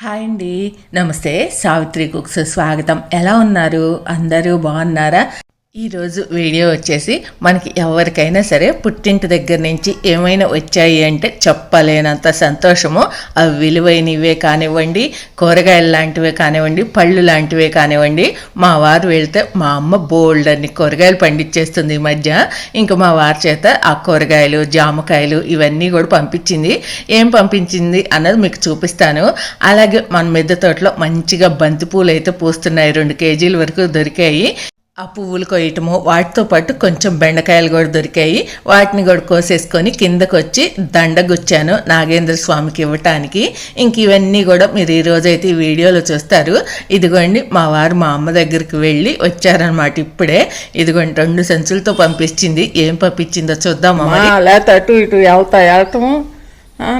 Hi అండి. నమస్తే. Savitri cooks స్వాగతం. ఎలా ఉన్నారు? అందరూ బాగున్నారా? ఈరోజు వీడియో వచ్చేసి మనకి ఎవరికైనా సరే పుట్టింటి దగ్గర నుంచి ఏమైనా వచ్చాయి అంటే చెప్పలేనంత సంతోషము. అవి విలువైనవే కానివ్వండి కూరగాయలు లాంటివే కానివ్వండి పళ్ళు లాంటివే కానివ్వండి. మా వారు వెళ్తే మా అమ్మ బోల్డ్ అన్ని కూరగాయలు పండించేస్తుంది ఈ మధ్య. ఇంకా మా వారి చేత ఆ కూరగాయలు జామకాయలు ఇవన్నీ కూడా పంపించింది. ఏం పంపించింది అన్నది మీకు చూపిస్తాను. అలాగే మన మిద్దె తోటలో మంచిగా బంతిపూలు అయితే పూస్తున్నాయి. రెండు కేజీల వరకు దొరికాయి. ఆ పువ్వులు కొయ్యటము వాటితో పాటు కొంచెం బెండకాయలు కూడా దొరికాయి. వాటిని కూడా కోసేసుకొని కిందకు వచ్చి దండగుచ్చాను నాగేంద్ర స్వామికి ఇవ్వటానికి. ఇంక ఇవన్నీ కూడా మీరు ఈ రోజైతే ఈ వీడియోలో చూస్తారు. ఇదిగోండి మా వారు మా అమ్మ దగ్గరికి వెళ్ళి వచ్చారనమాట ఇప్పుడే. ఇదిగోండి రెండు సంచులతో పంపించింది. ఏం పంపించిందో చూద్దాం లేకపోతే అటు ఇటు వెళ్తా వెళ్ళటము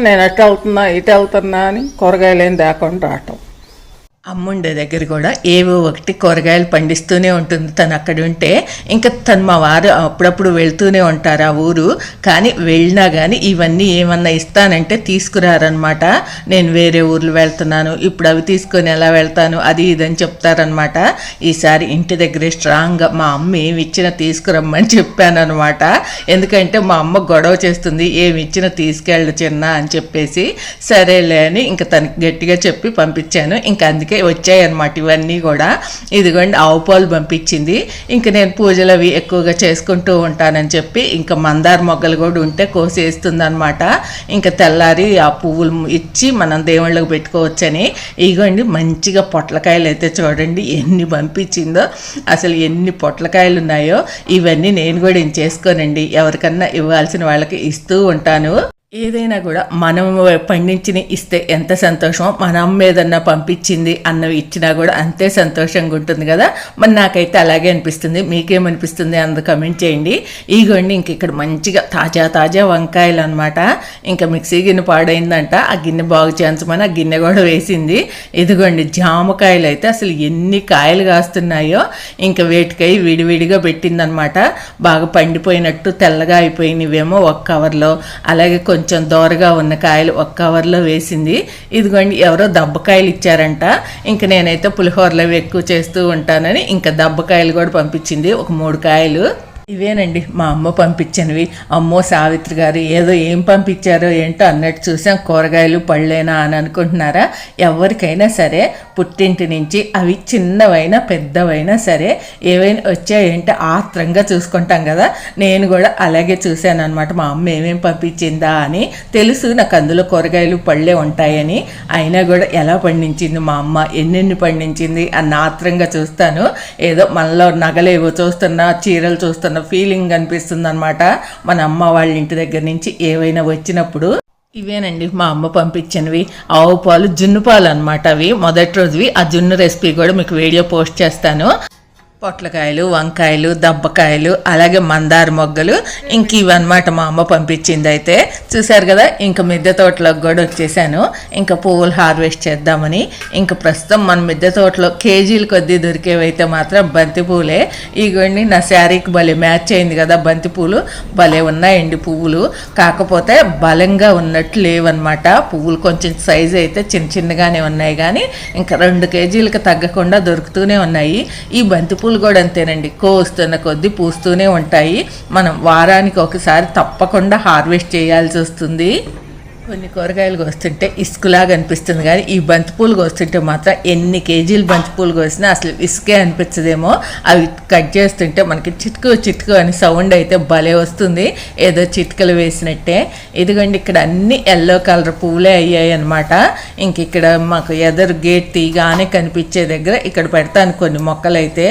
నేను అటు వెళ్తున్నా ఇటు వెళ్తున్నా అని కూరగాయలు ఏం దాకుండా రావటం. అమ్ముండే దగ్గర కూడా ఏవో ఒకటి కూరగాయలు పండిస్తూనే ఉంటుంది. తను అక్కడ ఉంటే ఇంకా తను మా వారు అప్పుడప్పుడు వెళ్తూనే ఉంటారు ఆ ఊరు. కానీ వెళ్ళినా కానీ ఇవన్నీ ఏమన్నా ఇస్తానంటే తీసుకురారనమాట నేను వేరే ఊర్లు వెళ్తున్నాను. ఇప్పుడు అవి తీసుకొని ఎలా వెళ్తాను? అది ఇదని చెప్తారనమాట ఈసారి ఇంటి దగ్గరే స్ట్రాంగ్గా మా అమ్మ ఏమి ఇచ్చినా తీసుకురమ్మని చెప్పాను అనమాట ఎందుకంటే మా అమ్మ గొడవ చేస్తుంది. ఏమి ఇచ్చినా తీసుకెళ్ళు చిన్న అని చెప్పేసి. సరేలే అని ఇంకా తనకి గట్టిగా చెప్పి పంపించాను. ఇంకా అందుకే వచ్చాయన్నమాట ఇవన్నీ కూడా. ఇదిగోండి ఆవు పాలు పంపించింది. ఇంకా నేను పూజలు అవి ఎక్కువగా చేసుకుంటూ ఉంటానని చెప్పి ఇంకా మందార మొగ్గలు కూడా ఉంటే కోసేస్తుంది అనమాట ఇంకా తెల్లారి ఆ పువ్వులు ఇచ్చి మనం దేవుళ్ళకి పెట్టుకోవచ్చని. ఇదిగోండి మంచిగా పొట్లకాయలు అయితే చూడండి ఎన్ని పంపించిందో. అసలు ఎన్ని పొట్లకాయలు ఉన్నాయో. ఇవన్నీ నేను కూడా ఏం చేసుకోనండి. ఎవరికన్నా ఇవ్వాల్సిన వాళ్ళకి ఇస్తూ ఉంటాను. ఏదైనా కూడా మనం పండించిన ఇస్తే ఎంత సంతోషమో మనం మీదన్నా ఏదన్నా పంపించింది అన్నవి ఇచ్చినా కూడా అంతే సంతోషంగా ఉంటుంది కదా. మరి నాకైతే అలాగే అనిపిస్తుంది. మీకేమనిపిస్తుంది అందు కమెంట్ చేయండి. ఇగోండి ఇంక ఇక్కడ మంచిగా తాజా తాజా వంకాయలు అనమాట ఇంకా మిక్సీ గిన్నె పాడైందంట. ఆ గిన్నె బాగు చేయించమని ఆ గిన్నె కూడా వేసింది. ఇదిగోండి జామకాయలు అయితే అసలు ఎన్ని కాయలు కాస్తున్నాయో ఇంకా వేటికై విడివిడిగా పెట్టిందనమాట బాగా పండిపోయినట్టు తెల్లగా అయిపోయినవేమో ఒక కవర్లో. అలాగే కొంచెం దోరగా ఉన్న కాయలు ఒక కవర్లో వేసింది. ఇదిగోండి ఎవరో దబ్బకాయలు ఇచ్చారంట. ఇంక నేనైతే పులిహోరలు ఎక్కువ చేస్తూ ఉంటానని ఇంకా దబ్బకాయలు కూడా పంపించింది. ఒక మూడు కాయలు. ఇవేనండి మా అమ్మ పంపించినవి. అమ్మో సావిత్రి గారు ఏదో ఏం పంపించారో ఏంటో అన్నట్టు చూసాం. కూరగాయలు పళ్ళేనా అని అనుకుంటున్నారా? ఎవరికైనా సరే పుట్టింటి నుంచి అవి చిన్నవైనా పెద్దవైనా సరే ఏవైనా వచ్చాయంటే ఆత్రంగా చూసుకుంటాం కదా. నేను కూడా అలాగే చూశాను అనమాట మా అమ్మ ఏమేమి పంపించిందా అని. తెలుసు నాకు అందులో కూరగాయలు పళ్ళే ఉంటాయని. అయినా కూడా ఎలా పండించింది మా అమ్మ ఎన్నెన్ని పండించింది అన్న ఆత్రంగా చూస్తాను. ఏదో మనలో నగలేవో చూస్తున్నా చీరలు చూస్తున్నా ఫీలింగ్ అనిపిస్తుంది అనమాట మన అమ్మ వాళ్ళ ఇంటి దగ్గర నుంచి ఏవైనా వచ్చినప్పుడు ఇవేనండి మా అమ్మ పంపించినవి. ఆవు పాలు జున్ను పాలు అనమాట అవి. మొదటి రోజువి ఆ జున్ను రెసిపీ కూడా మీకు వీడియో పోస్ట్ చేస్తాను. పొట్లకాయలు వంకాయలు దబ్బకాయలు అలాగే మందార మొగ్గలు. ఇంక ఇవన్నమాట మా అమ్మ పంపించింది అయితే చూశారు కదా ఇంక మిద్దె తోటలోకి కూడా వచ్చేసాను. ఇంకా పువ్వులు హార్వెస్ట్ చేద్దామని. ఇంకా ప్రస్తుతం మన మిద్దె తోటలో కేజీలు కొద్దీ దొరికేవైతే మాత్రం బంతి పూలే. ఇగోండి నా శారీకి భలే మ్యాచ్ అయింది కదా బంతి పూలు. భలే ఉన్నాయండి పువ్వులు. కాకపోతే బలంగా ఉన్నట్టు లేవన్నమాట. పువ్వులు కొంచెం సైజు అయితే చిన్న చిన్నగానే ఉన్నాయి కానీ ఇంకా రెండు కేజీలకు తగ్గకుండా దొరుకుతూనే ఉన్నాయి. ఈ బంతి పూలు కూడా అంతేనండి. కోస్తున్న కొద్దీ పూస్తూనే ఉంటాయి. మనం వారానికి ఒకసారి తప్పకుండా హార్వెస్ట్ చేయాల్సి వస్తుంది. కొన్ని కూరగాయలు కోస్తుంటే ఇసుకులాగా అనిపిస్తుంది కానీ ఈ బంతిపూలు కోస్తుంటే మాత్రం ఎన్ని కేజీలు బంతిపూలు కోసినా అసలు ఇసుకే అనిపించదేమో. అవి కట్ చేస్తుంటే మనకి చిటుకు చిటుకు అని సౌండ్ అయితే భలే వస్తుంది. ఏదో చిటుకలు వేసినట్టే. ఇదిగోండి ఇక్కడ అన్ని ఎల్లో కలర్ పువ్వులే అయ్యాయి అనమాట ఇంక ఇక్కడ మాకు ఎదరు గేట్ తీగానే కనిపించే దగ్గర ఇక్కడ పెడతాను కొన్ని మొక్కలైతే.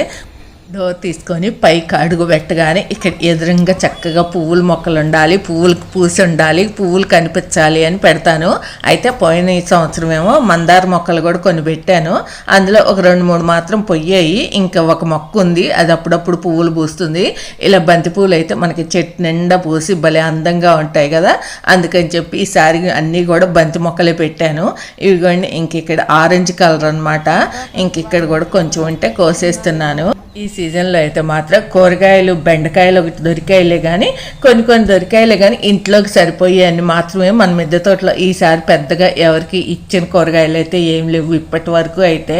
డోర్ తీసుకొని పైకి అడుగు పెట్టగానే ఇక్కడ ఎదురుగా చక్కగా పువ్వుల మొక్కలు ఉండాలి పువ్వులకు పూసి ఉండాలి పువ్వులు కనిపించాలి అని పెడతాను. అయితే పోయిన ఈ సంవత్సరం ఏమో మందార మొక్కలు కూడా కొన్ని పెట్టాను అందులో ఒక రెండు మూడు మాత్రం పొయ్యాయి ఇంకా ఒక మొక్క ఉంది. అది అప్పుడప్పుడు పువ్వులు పూస్తుంది. ఇలా బంతి పువ్వులు అయితే మనకి చెట్టు నిండా పూసి భలే అందంగా ఉంటాయి కదా. అందుకని చెప్పి ఈసారి అన్నీ కూడా బంతి మొక్కలే పెట్టాను. ఇవిగోండి ఇంక ఇక్కడ ఆరెంజ్ కలర్ అనమాట ఇంక ఇక్కడ కూడా కొంచెం ఉంటే కోసేస్తున్నాను. ఈ సీజన్లో అయితే మాత్రం కూరగాయలు బెండకాయలు ఒకటి దొరికాయలే కానీ కొన్ని కొన్ని దొరికాయలే కానీ ఇంట్లోకి సరిపోయాయని మాత్రమే మన మిద్దె తోటలో ఈసారి పెద్దగా ఎవరికి ఇచ్చిన కూరగాయలు అయితే ఏం లేవు. ఇప్పటి వరకు అయితే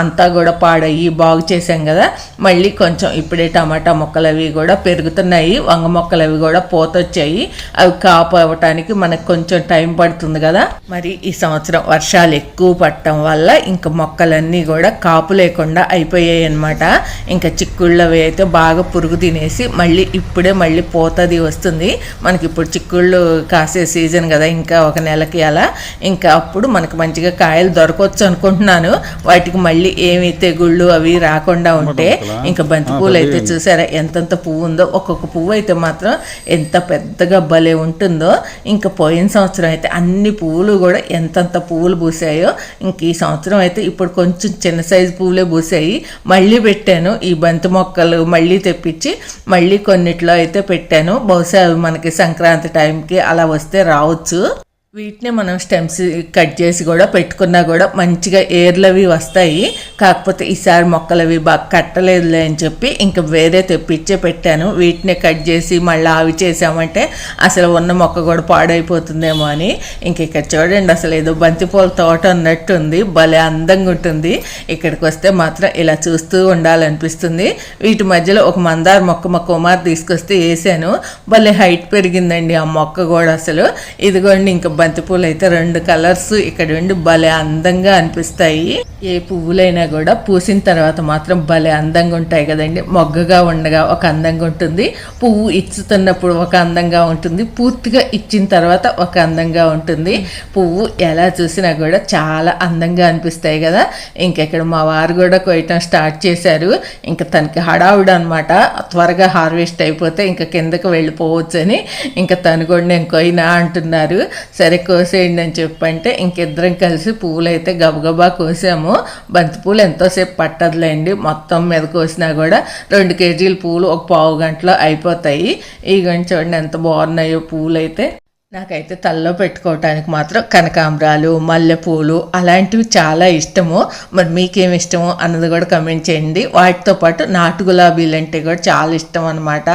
అంతా కూడా పాడయ్యి బాగు చేసాం కదా. మళ్ళీ కొంచెం ఇప్పుడే టమాటా మొక్కలు అవి కూడా పెరుగుతున్నాయి. వంగ మొక్కలు అవి కూడా పోతొచ్చాయి. అవి కాపు అవ్వటానికి మనకు కొంచెం టైం పడుతుంది కదా. మరి ఈ సంవత్సరం వర్షాలు ఎక్కువ పడటం వల్ల ఇంకా మొక్కలన్నీ కూడా కాపు లేకుండా అయిపోయాయి అన్నమాట. ఇంకా చిక్కుళ్ళు అవి అయితే బాగా పురుగు తినేసి మళ్ళీ ఇప్పుడే మళ్ళీ పోతది వస్తుంది. మనకి ఇప్పుడు చిక్కుళ్ళు కాసే సీజన్ కదా ఇంకా ఒక నెలకి అలా. ఇంకా అప్పుడు మనకు మంచిగా కాయలు దొరకవచ్చు అనుకుంటున్నాను. వాటికి మళ్ళీ ఏమి తెగుళ్ళు అవి రాకుండా ఉంటే ఇంకా బంతి పూలు అయితే చూసారా ఎంతెంత పువ్వు ఉందో. ఒక్కొక్క పువ్వు అయితే మాత్రం ఎంత పెద్దగా భలే ఉంటుందో. ఇంకా పోయిన సంవత్సరం అయితే అన్ని పువ్వులు కూడా ఎంతంత పువ్వులు పూసాయో ఇంక ఈ సంవత్సరం అయితే ఇప్పుడు కొంచెం చిన్న సైజు పువ్వులే పూసాయి. మళ్ళీ పెట్టాను. ఈ బంతి మొక్కలు మళ్ళీ తెప్పించి మళ్ళీ కొన్నిట్లో అయితే పెట్టాను. బహుశా అవి మనకి సంక్రాంతి టైంకి అలా వస్తే రావచ్చు. వీటిని మనం స్టెమ్స్ కట్ చేసి కూడా పెట్టుకున్నా కూడా మంచిగా ఏర్లవి వస్తాయి. కాకపోతే ఈసారి మొక్కలు అవి బాగా కట్టలేదులే అని చెప్పి ఇంకా వేరే తెప్పించే పెట్టాను. వీటిని కట్ చేసి మళ్ళీ ఆవి చేసామంటే అసలు ఉన్న మొక్క కూడా పాడైపోతుందేమో అని. ఇంక ఇక్కడ చూడండి అసలు ఏదో బంతిపూల తోట ఉన్నట్టుంది భలే అందంగా ఉంటుంది. ఇక్కడికి వస్తే మాత్రం ఇలా చూస్తూ ఉండాలనిపిస్తుంది. వీటి మధ్యలో ఒక మందార మొక్క మా కుమార్ తీసుకొస్తే వేసాను. భలే హైట్ పెరిగిందండి ఆ మొక్క కూడా అసలు. ఇదిగోండి ఇంకా బంతిపూలు అయితే రెండు కలర్స్ ఇక్కడ ఉండి భలే అందంగా అనిపిస్తాయి. ఏ పువ్వులైనా కూడా పూసిన తర్వాత మాత్రం భలే అందంగా ఉంటాయి కదండి. మొగ్గగా ఉండగా ఒక అందంగా ఉంటుంది. పువ్వు ఇచ్చుతున్నప్పుడు ఒక అందంగా ఉంటుంది. పూర్తిగా ఇచ్చిన తర్వాత ఒక అందంగా ఉంటుంది. పువ్వు ఎలా చూసినా కూడా చాలా అందంగా అనిపిస్తాయి కదా. ఇంకెక్కడ మా వారు కూడా కొయ్యటం స్టార్ట్ చేశారు. ఇంకా తనకి హడావుడు అనమాట త్వరగా హార్వెస్ట్ అయిపోతే ఇంకా కిందకి వెళ్ళిపోవచ్చు అని ఇంకా తను కూడా నేను కొయినా అంటున్నారు. సరే కోసేయండి అని చెప్పంటే ఇంకిద్దరం కలిసి పువ్వులు అయితే గబగబా కోసాము. బంతిపూలు ఎంతోసేపు పట్టదులేండి. మొత్తం మీద కోసినా కూడా రెండు కేజీల పువ్వులు ఒక పావు గంటలో అయిపోతాయి. ఈ గంట చూడండి ఎంత బాగున్నాయో పువ్వులు అయితే నాకైతే తలలో పెట్టుకోవటానికి మాత్రం కనకాంబరాలు మల్లెపూలు అలాంటివి చాలా ఇష్టము. మరి మీకేమి ఇష్టము అన్నది కూడా కమెంట్ చేయండి. వాటితో పాటు నాటు గులాబీలు అంటే కూడా చాలా ఇష్టం అనమాట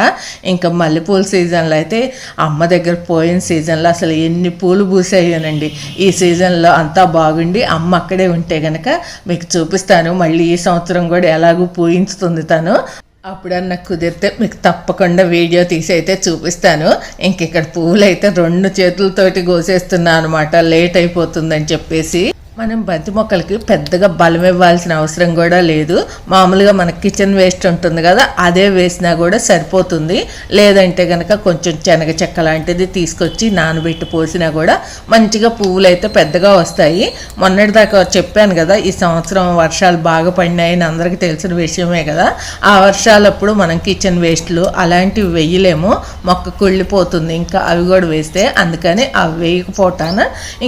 ఇంకా మల్లెపూల సీజన్లో అయితే అమ్మ దగ్గర పోయిన సీజన్లో అసలు ఎన్ని పూలు పూసాయోనండి. ఈ సీజన్లో అంతా బాగుండి అమ్మ అక్కడే ఉంటే కనుక మీకు చూపిస్తాను. మళ్ళీ ఈ సంవత్సరం కూడా ఎలాగూ పూయించుతుంది తను. అప్పుడన్నా కుదిరితే మీకు తప్పకుండా వీడియో తీసి అయితే చూపిస్తాను. ఇంక ఇక్కడ పువ్వులు అయితే రెండు చేతులతోటి కోసేస్తున్నా అనమాట. లేట్ అయిపోతుందని చెప్పేసి. మనం బంతి మొక్కలకి పెద్దగా బలం ఇవ్వాల్సిన అవసరం కూడా లేదు. మామూలుగా మన కిచెన్ వేస్ట్ ఉంటుంది కదా అదే వేసినా కూడా సరిపోతుంది. లేదంటే కనుక కొంచెం శనగ చెక్క లాంటిది తీసుకొచ్చి నానబెట్టి పోసినా కూడా మంచిగా పువ్వులు అయితే పెద్దగా వస్తాయి. మొన్నటిదాకా చెప్పాను కదా ఈ సంవత్సరం వర్షాలు బాగా పడినాయని అందరికీ తెలిసిన విషయమే కదా. ఆ వర్షాలప్పుడు మనం కిచెన్ వేస్ట్లు అలాంటివి వేయలేము. మొక్క కుళ్ళిపోతుంది ఇంకా అవి కూడా వేస్తే అందుకని అవి వేయకపోవటాన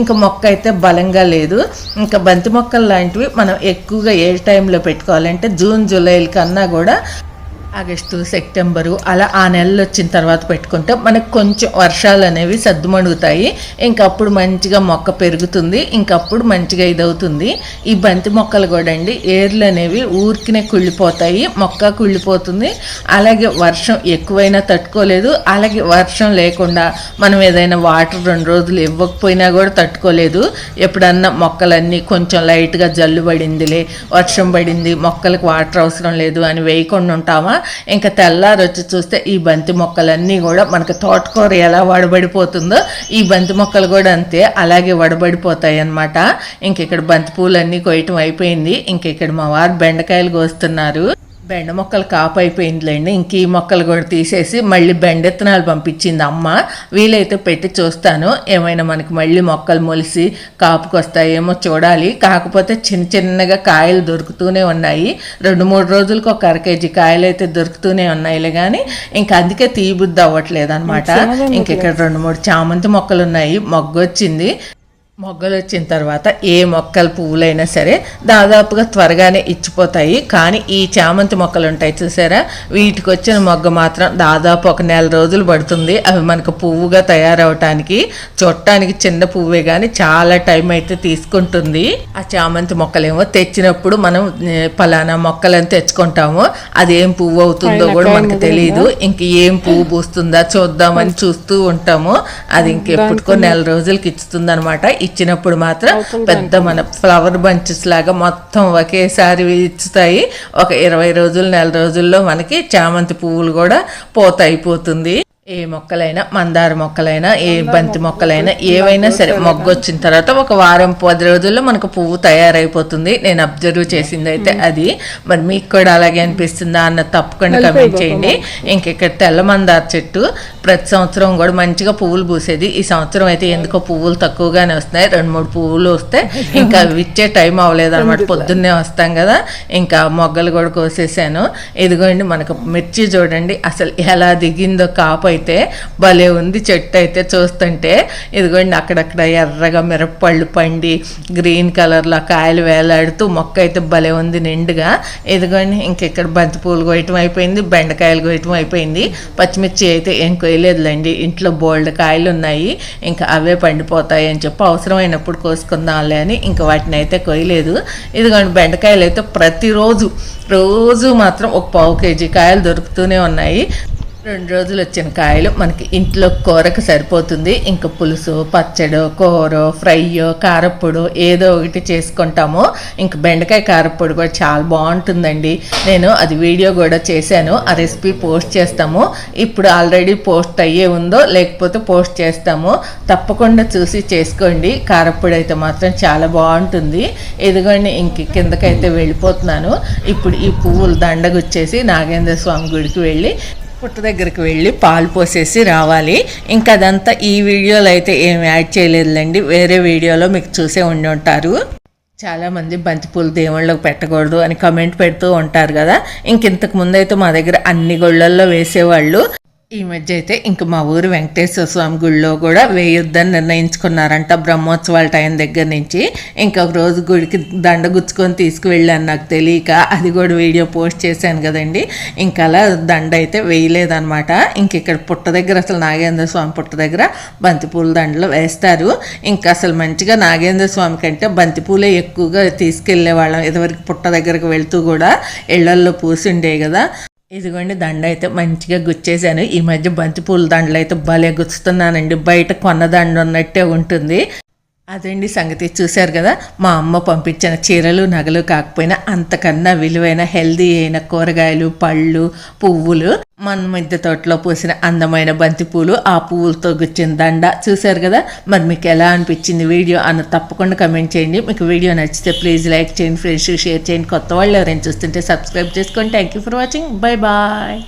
ఇంకా మొక్క అయితే బలంగా లేదు. ఇంకా బంతి మొక్కలు లాంటివి మనం ఎక్కువగా ఏ టైంలో పెట్టుకోవాలంటే జూన్ జూలైల కన్నా కూడా ఆగస్టు సెప్టెంబరు అలా ఆ నెలలు వచ్చిన తర్వాత పెట్టుకుంటే మనకు కొంచెం వర్షాలు అనేవి సర్దుమణుగుతాయి ఇంకప్పుడు మంచిగా మొక్క పెరుగుతుంది ఇంకప్పుడు మంచిగా ఇదవుతుంది. ఈ బంతి మొక్కలు కూడా అండి ఏర్లు అనేవి ఊరికినే కుళ్ళిపోతాయి మొక్క కుళ్ళిపోతుంది. అలాగే వర్షం ఎక్కువైనా తట్టుకోలేదు అలాగే వర్షం లేకుండా మనం ఏదైనా వాటర్ రెండు రోజులు ఇవ్వకపోయినా కూడా తట్టుకోలేదు. ఎప్పుడన్నా మొక్కలన్నీ కొంచెం లైట్గా జల్లు పడిందిలే వర్షం పడింది మొక్కలకు వాటర్ అవసరం లేదు అని వేయకుండా ఉంటామా? ఇంకా తెల్లారి వచ్చి చూస్తే ఈ బంతి మొక్కలన్నీ కూడా మనకు తోటకూర ఎలా వడబడిపోతుందో ఈ బంతి మొక్కలు కూడా అంతే అలాగే వడబడిపోతాయి అన్నమాట. ఇంక ఇక్కడ బంతి పూలన్నీ కొయ్యటం అయిపోయింది. ఇంక ఇక్కడ మా వారు బెండకాయలు కోస్తున్నారు. బెండ మొక్కలు కాపు అయిపోయిందిలేండి ఇంక ఈ మొక్కలు కూడా తీసేసి మళ్ళీ బెండెత్తనాలు పంపించింది అమ్మ. వీలైతే పెట్టి చూస్తాను. ఏమైనా మనకి మళ్ళీ మొక్కలు మొలిసి కాపుకి వస్తాయేమో చూడాలి. కాకపోతే చిన్న చిన్నగా కాయలు దొరుకుతూనే ఉన్నాయి. రెండు మూడు రోజులకు ఒక అర కేజీ కాయలు అయితే దొరుకుతూనే ఉన్నాయిలే కానీ ఇంకా అందుకే తీబుద్ధి అవ్వట్లేదు అనమాట ఇంక ఇక్కడ రెండు మూడు చామంతి మొక్కలు ఉన్నాయి మొగ్గొచ్చింది. మొగ్గలు వచ్చిన తర్వాత ఏ మొక్కల పువ్వులైనా సరే దాదాపుగా త్వరగానే ఇచ్చిపోతాయి. కానీ ఈ చామంతి మొక్కలు ఉంటాయి చూసారా? వీటికి వచ్చిన మొగ్గ మాత్రం దాదాపు ఒక నెల రోజులు పడుతుంది. అవి మనకు పువ్వుగా తయారవటానికి చూడటానికి చిన్న పువ్వే కానీ చాలా టైం అయితే తీసుకుంటుంది. ఆ చామంతి మొక్కలేమో తెచ్చినప్పుడు మనం ఏ, పలానా మొక్కలని తెచ్చుకుంటాము. అదేం పువ్వు అవుతుందో కూడా మనకు తెలియదు ఇంక ఏం పువ్వు పూస్తుందా చూద్దామని చూస్తూ ఉంటాము. అది ఇంకెప్పుడుకో నెల రోజులకి ఇస్తుంది అనమాట ఇచ్చినప్పుడు మాత్రం పెద్ద మన ఫ్లవర్ బంచెస్ లాగా మొత్తం ఒకేసారి ఇచ్చుతాయి. ఒక ఇరవై రోజులు నెల రోజుల్లో మనకి చామంతి పువ్వులు కూడా పోత అయిపోతుంది ఏ మొక్కలైనా మందార మొక్కలైనా ఏ బంతి మొక్కలైనా ఏవైనా సరే మొగ్గు వచ్చిన తర్వాత ఒక వారం పది రోజుల్లో మనకు పువ్వు తయారైపోతుంది. నేను అబ్జర్వ్ చేసింది అయితే అది. మరి మీకు కూడా అలాగే అనిపిస్తుందా అన్న తప్పకుండా కమెంట్ చేయండి. ఇంకెక్కడ తెల్ల మందార చెట్టు ప్రతి సంవత్సరం కూడా మంచిగా పువ్వులు పూసేది. ఈ సంవత్సరం అయితే ఎందుకో పువ్వులు తక్కువగానే వస్తున్నాయి. రెండు మూడు పువ్వులు వస్తే ఇంకా అవి ఇచ్చే టైం అవ్వలేదు అనమాట పొద్దున్నే వస్తాం కదా. ఇంకా మొగ్గలు కూడా కోసేసాను. ఇదిగోండి మనకు మిర్చి చూడండి. అసలు ఎలా దిగిందో కాపు అయితే భలే ఉంది. చెట్టు అయితే చూస్తుంటే ఇదిగోండి అక్కడక్కడ ఎర్రగా మిరపళ్ళు పండి గ్రీన్ కలర్లో కాయలు వేలాడుతూ మొక్క అయితే భలే ఉంది నిండుగా. ఇదిగోండి ఇంకెక్కడ బంతి పూలు కోయటం అయిపోయింది బెండకాయలు కోయటం అయిపోయింది. పచ్చిమిర్చి అయితే ఏం చేయలేదులేండి ఇంట్లో బోల్డ్ కాయలు ఉన్నాయి ఇంకా అవే పండిపోతాయి అని చెప్పి అవసరమైనప్పుడు కోసుకుందాంలే అని ఇంకా వాటిని అయితే కొయ్యలేదు. ఇదిగోండి బెండకాయలు అయితే ప్రతిరోజు రోజు మాత్రం ఒక పావు కేజీ కాయలు దొరుకుతూనే ఉన్నాయి. రెండు రోజులు వచ్చిన కాయలు మనకి ఇంట్లో కూరకు సరిపోతుంది. ఇంకా పులుసు పచ్చడి కూర ఫ్రైయో కారప్పొడు ఏదో ఒకటి చేసుకుంటాము. ఇంకా బెండకాయ కారప్పొడి కూడా చాలా బాగుంటుందండి. నేను అది వీడియో కూడా చేశాను. ఆ రెసిపీ పోస్ట్ చేస్తాము. ఇప్పుడు ఆల్రెడీ పోస్ట్ అయ్యే ఉందో లేకపోతే పోస్ట్ చేస్తాము. తప్పకుండా చూసి చేసుకోండి. కారప్పొడి అయితే మాత్రం చాలా బాగుంటుంది. ఇదిగోండి ఇంక కిందకైతే వెళ్ళిపోతున్నాను. ఇప్పుడు ఈ పువ్వులు దండగొచ్చేసి నాగేంద్ర స్వామి గుడికి వెళ్ళి పుట్ట దగ్గరికి వెళ్ళి పాలు పోసేసి రావాలి. ఇంకా అదంతా ఈ వీడియోలో అయితే ఏం యాడ్ చేయలేదులేండి. వేరే వీడియోలో మీకు చూసే ఉండి ఉంటారు. చాలామంది బంతిపూలు దేవుళ్ళకి పెట్టకూడదు అని కమెంట్ పెడుతూ ఉంటారు కదా. ఇంక ఇంతకు ముందు అయితే మా దగ్గర అన్ని గుళ్ళల్లో వేసేవాళ్ళు. ఈ మధ్య అయితే ఇంక మా ఊరు వెంకటేశ్వర స్వామి గుడిలో కూడా వేయొద్దని నిర్ణయించుకున్నారంట బ్రహ్మోత్సవాల టైం దగ్గర నుంచి. ఇంకొక రోజు గుడికి దండ గుచ్చుకొని తీసుకువెళ్ళాను నాకు తెలియక. అది కూడా వీడియో పోస్ట్ చేశాను కదండి. ఇంకా అలా దండ అయితే వేయలేదన్నమాట. ఇంక ఇక్కడ పుట్ట దగ్గర అసలు నాగేంద్ర స్వామి పుట్ట దగ్గర బంతిపూల దండలు వేస్తారు. ఇంకా అసలు మంచిగా నాగేంద్ర స్వామి కంటే బంతిపూలే ఎక్కువగా తీసుకెళ్ళే వాళ్ళం ఇదివరకు పుట్ట దగ్గరకు వెళ్తూ కూడా ఇళ్ళల్లో పూసిండే కదా. ఇదిగోండి దండ అయితే మంచిగా గుచ్చేసాను ఈ మధ్య బంతిపూల దండలు అయితే భలే గుచ్చుతున్నానండి. బయట కొన్న దండ ఉన్నట్టే ఉంటుంది. అదండి సంగతి? చూశారు కదా మా అమ్మ పంపించిన చీరలు నగలు కాకపోయినా అంతకన్నా విలువైన హెల్దీ అయిన కూరగాయలు పళ్ళు పువ్వులు మన మిద్దె తోటలో పూసిన అందమైన బంతిపూలు ఆ పువ్వులతో గుచ్చిన దండ. చూశారు కదా మరి మీకు ఎలా అనిపించింది వీడియో అన్న తప్పకుండా కమెంట్ చేయండి. మీకు వీడియో నచ్చితే ప్లీజ్ లైక్ చేయండి ఫ్రెండ్స్ షేర్ చేయండి. కొత్త వాళ్ళు ఎవరైనా చూస్తుంటే సబ్స్క్రైబ్ చేసుకోండి. Thank you for watching bye bye